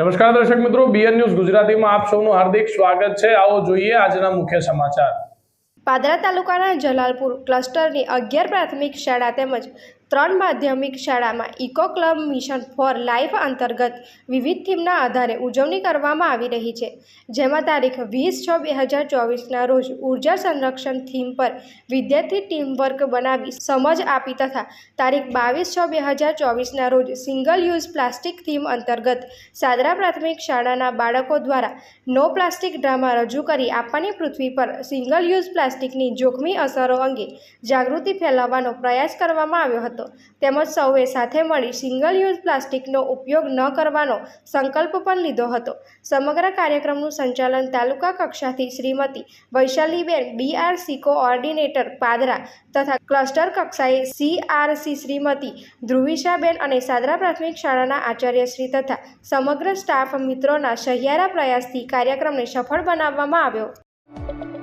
નમસ્કાર દર્શક મિત્રો બીએન ન્યૂઝ ગુજરાતીમાં આપ સૌનું હાર્દિક સ્વાગત છે. આવો જોઈએ આજના મુખ્ય સમાચાર. પાદરા તાલુકાના જલાલપુર ક્લસ્ટરની અગિયાર પ્રાથમિક શાળા તેમજ ત્રણ માધ્યમિક શાળામાં eco club mission for life અંતર્ગત વિવિધ થીમના આધારે ઉજવણી કરવામાં આવી રહી છે. જેમાં તારીખ વીસ છ બે હજાર ચોવીસના રોજ ઊર્જા સંરક્ષણ થીમ પર વિદ્યાર્થી ટીમવર્ક બનાવી સમજ આપી તથા તારીખ બાવીસ છ બે હજાર ચોવીસના રોજ સિંગલ યુઝ પ્લાસ્ટિક થીમ અંતર્ગત સાદરા પ્રાથમિક શાળાના બાળકો દ્વારા નો પ્લાસ્ટિક ડ્રામા રજૂ કરી આપવાની પૃથ્વી પર સિંગલ યુઝ પ્લાસ્ટિકની જોખમી અસરો અંગે જાગૃતિ ફેલાવવાનો પ્રયાસ કરવામાં આવ્યો હતો. તેમજ સૌએ સાથે મળી સિંગલ યુઝ પ્લાસ્ટિકનો ઉપયોગ ન કરવાનો સંકલ્પ પણ લીધો હતો. સમગ્ર કાર્યક્રમનું સંચાલન તાલુકા કક્ષાથી શ્રીમતી વૈશાલીબેન બીઆરસી કોઓર્ડિનેટર પાદરા તથા ક્લસ્ટર કક્ષાએ સીઆરસી શ્રીમતી ધ્રુવિશાબેન અને સાદરા પ્રાથમિક શાળાના આચાર્યશ્રી તથા સમગ્ર સ્ટાફ મિત્રોના સહિયારા પ્રયાસથી કાર્યક્રમને સફળ બનાવવામાં આવ્યો.